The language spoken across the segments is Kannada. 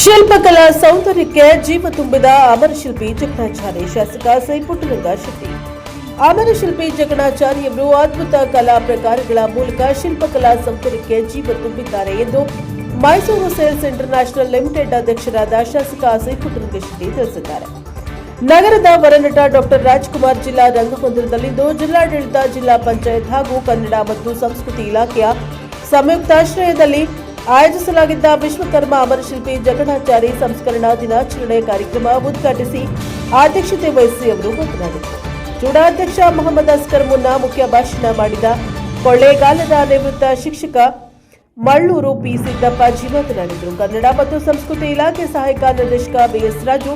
ಶಿಲ್ಪಕಲಾ ಸೌಂದರ್ಯಕ್ಕೆ ಜೀವ ತುಂಬಿದ ಅಮರ ಶಿಲ್ಪಿ ಜಗಣಾಚಾರ್ಯ ಶಾಸಕ ಸೈಪುಟ್ಟರಂಗ ಶೆಟ್ಟಿ ಅಮರ ಶಿಲ್ಪಿ ಜಗಣಾಚಾರ್ಯವರು ಅದ್ಭುತ ಕಲಾ ಪ್ರಕಾರಗಳ ಮೂಲಕ ಶಿಲ್ಪಕಲಾ ಸೌಂದರ್ಯಕ್ಕೆ ಜೀವ ತುಂಬಿದ್ದಾರೆ ಎಂದು ಮೈಸೂರು ಸೇಲ್ಸ್ ಇಂಟರ್ನ್ಯಾಷನಲ್ ಲಿಮಿಟೆಡ್ ಅಧ್ಯಕ್ಷರಾದ ಶಾಸಕ ಸೈಪುಟ್ಟರಂಗ ಶೆಟ್ಟಿ ತಿಳಿಸಿದ್ದಾರೆ ನಗರದ ವರನಟ ಡಾಕ್ಟರ್ ರಾಜ್ಕುಮಾರ್ ಜಿಲ್ಲಾ ರಂಗಮಂದಿರದಲ್ಲಿಂದು ಜಿಲ್ಲಾಡಳಿತ ಜಿಲ್ಲಾ ಪಂಚಾಯತ್ ಹಾಗೂ ಕನ್ನಡ ಮತ್ತು ಸಂಸ್ಕೃತಿ ಇಲಾಖೆಯ ಸಂಯುಕ್ತಾಶ್ರಯದಲ್ಲಿ ಆಯೋಜಿಸಲಾಗಿದ್ದ ವಿಶ್ವಕರ್ಮ ಅಮರಶಿಲ್ಪಿ ಜಗಣಾಚಾರಿ ಸಂಸ್ಕರಣಾ ದಿನಾಚರಣೆ ಕಾರ್ಯಕ್ರಮ ಉದ್ಘಾಟಿಸಿ ಅಧ್ಯಕ್ಷತೆ ವಹಿಸಿ ಅವರು ಮಾತನಾಡಿದರು. ಚೂಡಾಧ್ಯಕ್ಷ ಮೊಹಮ್ಮದ್ ಅಸ್ಕರ್ ಮುನ್ನಾ ಮುಖ್ಯ ಭಾಷಣ ಮಾಡಿದ ಕೊಳ್ಳೇಗಾಲದ ನಿವೃತ್ತ ಶಿಕ್ಷಕ ಮಳ್ಳೂರು ಪಿ ಸಿದ್ದಪ್ಪಾಜಿ ಮಾತನಾಡಿದರು. ಕನ್ನಡ ಮತ್ತು ಸಂಸ್ಕೃತಿ ಇಲಾಖೆ ಸಹಾಯಕ ನಿರ್ದೇಶಕ ಬಿಎಸ್ ರಾಜು,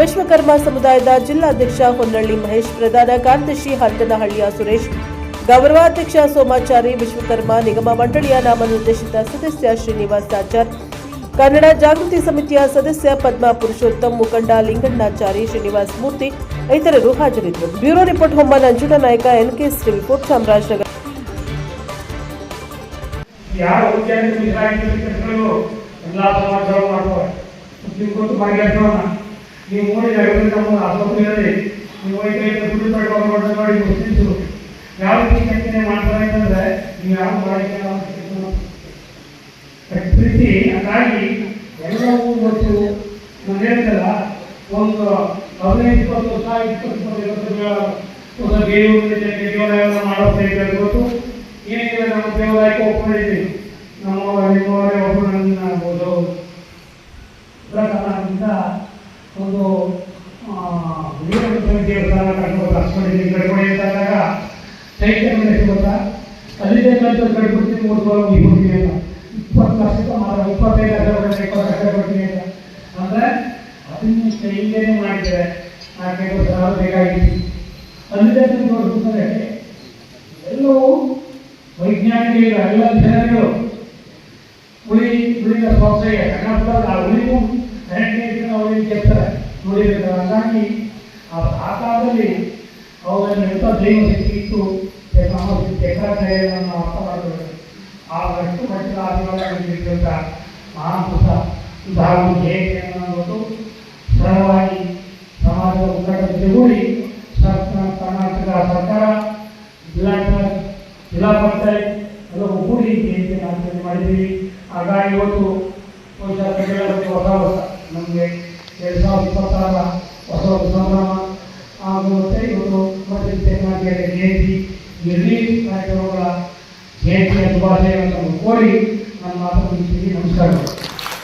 ವಿಶ್ವಕರ್ಮ ಸಮುದಾಯದ ಜಿಲ್ಲಾಧ್ಯಕ್ಷ ಹೊನ್ನಳ್ಳಿ ಮಹೇಶ್, ಪ್ರಧಾನ ಕಾರ್ಯದರ್ಶಿ ಹಂತನಹಳ್ಳಿಯ ಸುರೇಶ್ ಗೌರವಾಧ್ಯಕ್ಷ ಸೋಮಾಚಾರಿ, ವಿಶ್ವಕರ್ಮ ನಿಗಮ ಮಂಡಳಿಯ ನಾಮನಿರ್ದೇಶಿತ ಸದಸ್ಯ ಶ್ರೀನಿವಾಸ್ ಆಚಾರ್ ಕನ್ನಡ ಜಾಗೃತಿ ಸಮಿತಿಯ ಸದಸ್ಯ ಪದ್ಮ ಪುರುಷೋತ್ತಮ್, ಮುಖಂಡ ಲಿಂಗಣ್ಣಾಚಾರಿ, ಶ್ರೀನಿವಾಸ್ ಮೂರ್ತಿ ಇತರರು ಹಾಜರಿದ್ದರು. ಬ್ಯೂರೋ ರಿಪೋರ್ಟ್ ಹೊಮ್ಮ ನಂಜುಂಡ ನಾಯಕ ಎನ್ಕೆಎಸ್ ರಿಪೋರ್ಟ್ ಚಾಮರಾಜನಗರ. ನೀವು ನೋಡಿ ಆಸ್ಪತ್ರೆಯಲ್ಲಿ ನೀವು ಪಡ್ಕೊಂಡು ಮಾಡಿ ಯಾವ ರೀತಿ ಮಾಡ್ತಾರೆ ಅಂತಂದ್ರೆ ನೀವು ಯಾವ ಹಾಗಾಗಿ ಎಲ್ಲವೂ ಮತ್ತು ನಾನು ಒಂದು ಹದಿನೈದು, ಇಪ್ಪತ್ತು ವರ್ಷ ಇಪ್ಪತ್ತು ವರ್ಷ ದೇವರು ದೇವಾಲಯವನ್ನು ಮಾಡೋ ಪ್ರಯತ್ನ ಗೊತ್ತು ಏನಿಲ್ಲ ನಮ್ಮ ದೇವಾಲಯಕ್ಕೆ ಒಪ್ಕೊಂಡಿದ್ದೀವಿ ನಮ್ಮ ನಿಮ್ಮವರೇ ಒಬ್ಬರು ಆಗ್ಬೋದು. ಪ್ರಕಾರದಿಂದ ಒಂದು ದೇವಸ್ಥಾನ ಕಟ್ಬೋದು ಅಂದಾಗ ಇಪ್ಪತ್ತು ಲಕ್ಷಕ್ಕೆ ಮಾತ್ರ, ಇಪ್ಪತ್ತೈದು ಲಕ್ಷ ಕೊಡ್ತೀನಿ ಇಪ್ಪತ್ತು ಲಕ್ಷ ಕೊಡ್ತೀನಿ ಅಂತ. ಅಂದರೆ ಅದನ್ನ ಮಾಡಿದ್ರೆ ಮಾಡಿದರೆ ನಾಲ್ಕೈದು ಸಾವಿರ ಬೇಕಾಗಿತ್ತು. ಅಲ್ಲದೆ ನೋಡ್ಬೇಕಂದ್ರೆ ಎಲ್ಲವೂ ವೈಜ್ಞಾನಿಕ ಎಲ್ಲ ಜನಗಳು ಹುಳಿ, ಹುಳಿನ ಸಂಸ್ಥೆಗೆ ಕನ್ನಡ ಆ ಹುಳಿಗೂ ಕರೆಕ್ಟ್ ಅವರಿಗೆ చెప్ತಾರೆ ನೋಡಿರ್ಬೇಕು ಹಾಗಾಗಿ ಆ ಸಾಕಾರದಲ್ಲಿ ಅವುಗಳನ್ನು ಎಂಥ ದೈವ ಶಕ್ತಿ ಇತ್ತು ನಮ್ಮ ಅರ್ಥ ಮಾಡ್ಕೊಳ್ಬೇಕು ಆ ಆದಿವಾಸಿಗಳಿರ್ತಕ್ಕಂಥ ಮಹಾಪುರುಷ ಉದಾಹರಣೆ ಹೇಗೆ ಅನ್ನೋದು ಸರಳವಾಗಿ ಸಮಾಜದ ಮುಖಂಡರ ಜಗೂಡಿ ಕರ್ನಾಟಕ ಸರ್ಕಾರ ಜಿಲ್ಲಾ ಜಿಲ್ಲಾ ಪಂಚಾಯತ್ ಎಲ್ಲ ಒಗ್ಗೂಡಿ ಜಯಂತಿ ಆಚರಣೆ ಮಾಡಿದ್ದೀವಿ. ಹಾಗಾಗಿ ಇವತ್ತು ಹೊಸ ವರ್ಷ. ನಮಗೆ ಎರಡು ಸಾವಿರದ ಇಪ್ಪತ್ತಾರ ಹೊಸ ವರ್ಷ ಸಂಭ್ರಮ. ಹಾಗೂ ಮತ್ತೆ ಇವತ್ತು ಜಯಂತಿ ಎಲ್ಲಿ ಕಾರ್ಯಕ್ರಮಗಳ ಜಯಂತಿಯ ಶುಭಾಶಯಗಳನ್ನು ಕೋರಿ నన్ను మాత్రం నమస్కారం.